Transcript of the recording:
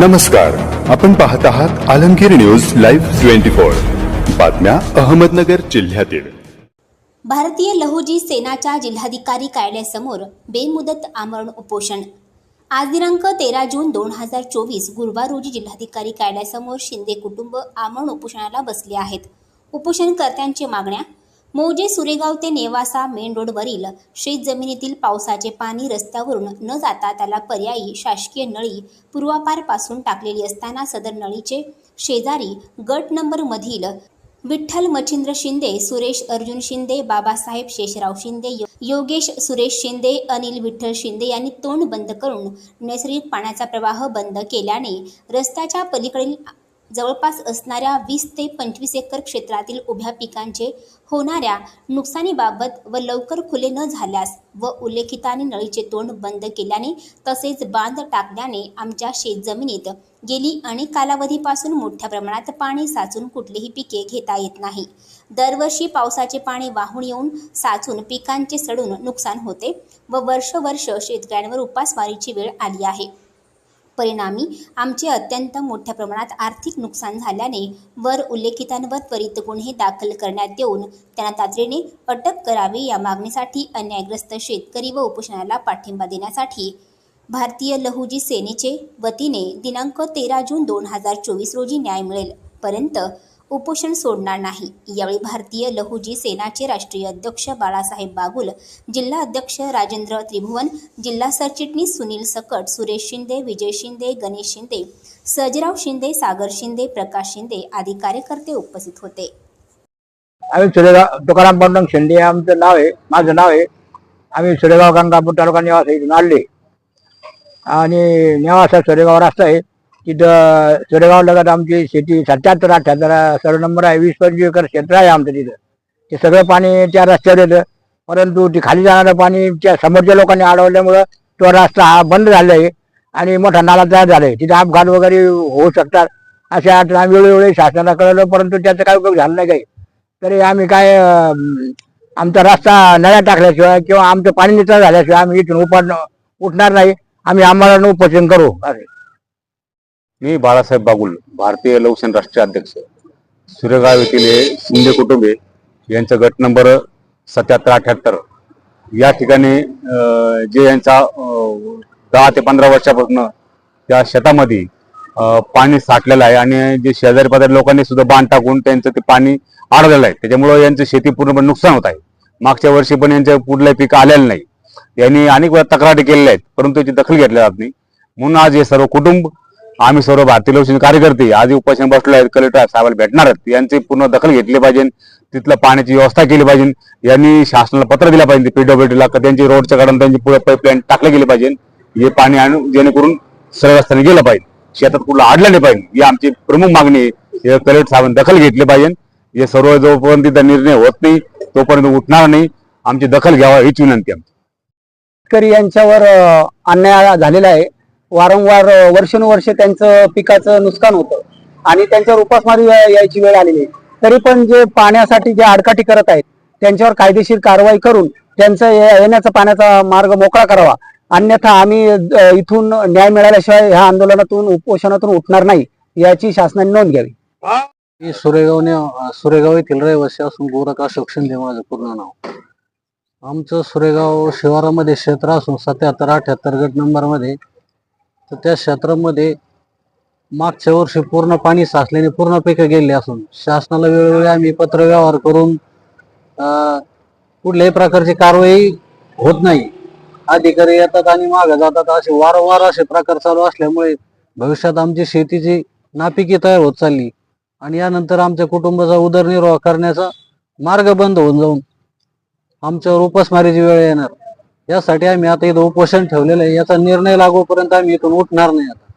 नमस्कार. आपण पाहत आहात Alamgir news live twenty four. बातम्या अहमदनगर जिल्ह्यातील. भारतीय लहुजी सेनाच्या जिल्हाधिकारी कार्यालयासमोर बेमुदत आमरण उपोषण. आज दिनांक तेरा जून दोन हजार चोवीस गुरुवार रोजी जिल्हाधिकारी कार्यालयासमोर शिंदे कुटुंब आमरण उपोषणाला बसले आहेत. उपोषणकर्त्यांची मागण्या मौजे सुरेगाव ते नेवासा मेन रोडवरील शेत जमिनीतील पावसाचे पाणी रस्त्यावरून न जाता त्याला पर्यायी शासकीय नळी पूर्वापारपासून टाकलेली असताना सदर नळीचे शेजारी गट नंबरमधील विठ्ठल मच्छिंद्र शिंदे सुरेश अर्जुन शिंदे बाबासाहेब शेषराव शिंदे योगेश सुरेश शिंदे अनिल विठ्ठल शिंदे यांनी तोंड बंद करून नैसर्गिक पाण्याचा प्रवाह बंद केल्याने रस्त्याच्या पलीकडील जवळपास असणाऱ्या वीस ते पंचवीस एकर क्षेत्रातील उभ्या पिकांचे होणाऱ्या नुकसानीबाबत व लवकर खुले न झाल्यास व उल्लेखिताने नळीचे तोंड बंद केल्याने तसेच बांध टाकल्याने आमच्या शेतजमिनीत गेली अनेक कालावधीपासून मोठ्या प्रमाणात पाणी साचून कुठलीही पिके घेता येत नाही. दरवर्षी पावसाचे पाणी वाहून येऊन साचून पिकांचे सडून नुकसान होते व वर्ष वर्ष शेतकऱ्यांवर उपासमारीची वेळ आली आहे. परिणामी आमचे अत्यंत मोठ्या प्रमाणात आर्थिक नुकसान झाल्याने वर उल्लेखितांवर त्वरित गुन्हे दाखल करण्यात येऊन त्यांना तातडीने अटक करावी या मागणीसाठी अन्यायग्रस्त शेतकरी व उपोषणाला पाठिंबा देण्यासाठी भारतीय लहुजी सेनेचे वतीने दिनांक तेरा जून दोन हजार चोवीस रोजी न्याय मिळेल. पर्यंत उपोषण सोडणार नाही. यावेळी भारतीय लहुजी सेनाचे राष्ट्रीय अध्यक्ष बाळासाहेब बागुल जिल्हा अध्यक्ष राजेंद्र त्रिभुवन जिल्हा सरचिटणीस सुनील सकट सुरेश शिंदे विजय शिंदे गणेश शिंदे सजराव शिंदे सागर शिंदे प्रकाश शिंदे आदी कार्यकर्ते उपस्थित होते. आम्ही सुरेगाव तुकाराम पांडुरंग शिंदे आमचं नाव आहे माझं नाव आहे. आम्ही सुरेगाव गंगापूर तालुका निवास आहे इथून आणि नेवासा सुरेगाव रस्ता आहे. तिथं सुरेगाव लगत आमची शेती सत्याहत्तर अठ्याहत्तर सर्व नंबर आहे वीस पंचवीस एकर क्षेत्र आहे आमचं तिथं. ते सगळं पाणी त्या रस्त्यावर येतं. परंतु ते खाली जाणारं पाणी त्या समोरच्या लोकांनी अडवल्यामुळं तो रस्ता हा बंद झाला आहे आणि मोठा नाला तयार झाला आहे. तिथे अपघात वगैरे होऊ शकतात अशा आम्ही वेळोवेळी शासनाला कळवलं परंतु त्याचा काही उपयोग झाला नाही काही. तरी आम्ही काय आमचा रस्ता नळ्या टाकल्याशिवाय किंवा आमचं पाणी निचरा झाल्याशिवाय आम्ही इथून उपाड उठणार नाही. आम्ही आम्हाला उपोषण करू. असे. मी बाळासाहेब बागुल भारतीय लवसेन राष्ट्रीय अध्यक्ष. सूर्यगाव येथील हे शिंदे कुटुंबे यांचा गट नंबर सत्याहत्तर अठ्याहत्तर. या ठिकाणी जे यांचा दहा ते पंधरा वर्षापासून त्या शेतामध्ये पाणी साठलेलं आहे आणि जे शेजारी पाजारी लोकांनी सुद्धा बांध टाकून त्यांचं ते पाणी अडवलेलं आहे. त्याच्यामुळं यांचं शेती पूर्णपणे नुकसान होत आहे. मागच्या वर्षी पण यांच्या कुठलंही पीक आलेलं नाही. यांनी अनेक वेळा तक्रारी केलेल्या आहेत परंतु याची दखल घेतली जात नाही. म्हणून आज हे सर्व कुटुंब आम्ही सर्व भारतीय लोकशाही कार्यकर्ते आज उपोषण बसलो आहेत. कलेक्टर साहेबांना भेटणार आहेत. यांची पूर्ण दखल घेतली पाहिजे. तिथलं पाण्याची व्यवस्था केली पाहिजे. यांनी शासनाला पत्र दिलं पाहिजे. पीडब्ल्यूडीला त्यांची रोडच्या कडून त्यांची पुढे पाईपलाईन टाकले गेले पाहिजे. हे पाणी आणून जेणेकरून सरळ रस्त्याने गेलं पाहिजे. शेतात कुठलं आडलं नाही पाहिजे. ही आमची प्रमुख मागणी आहे. हे कलेक्टर साहेबांनी दखल घेतली पाहिजे. हे सर्व जोपर्यंत तिथं निर्णय होत नाही तोपर्यंत उठणार नाही. आमची दखल घ्यावा हीच विनंती आमची. शेतकरी यांच्यावर अन्याय झालेला आहे. वारंवार वर्षानुवर्ष त्यांचं पिकाचं नुकसान होतं. आणि त्यांच्यावर उपासमारी यायची वेळ आलेली तरी पण जे पाण्यासाठी जे आडकाठी करत आहेत त्यांच्यावर कायदेशीर कारवाई करून त्यांचा येण्याचा पाण्याचा मार्ग मोकळा करावा. अन्यथा आम्ही इथून न्याय मिळाल्याशिवाय ह्या आंदोलनातून उपोषणातून उठणार नाही याची शासनाने नोंद घ्यावी. मी सुरेगावने सुरेगाव येथील रहिवासी असून गोरख शिक्षण शिंदे माझं पूर्ण नाव. आमचं सुरेगाव शिवारामध्ये क्षेत्र असून सत्याहत्तर अठ्याहत्तर गट नंबरमध्ये तर त्या क्षेत्रामध्ये मागच्या वर्षी पूर्ण पाणी साचल्याने पूर्ण पिकं गेले असून शासनाला वेळोवेळी आम्ही पत्र व्यवहार करून कुठल्याही प्रकारची कारवाई होत नाही. अधिकारी येतात आणि मागे जातात. असे वारंवार असे प्रकार चालू असल्यामुळे भविष्यात आमची शेतीची नापिकी तयार होत चालली. आणि यानंतर आमच्या कुटुंबाचा उदरनिर्वाह करण्याचा मार्ग बंद होऊन जाऊन आमच्यावर उपासमारीची वेळ येणार. यासाठी आम्ही आता इथं उपोषण ठेवलेलं आहे. याचा निर्णय लागूपर्यंत आम्ही इथून उठणार नाही आता.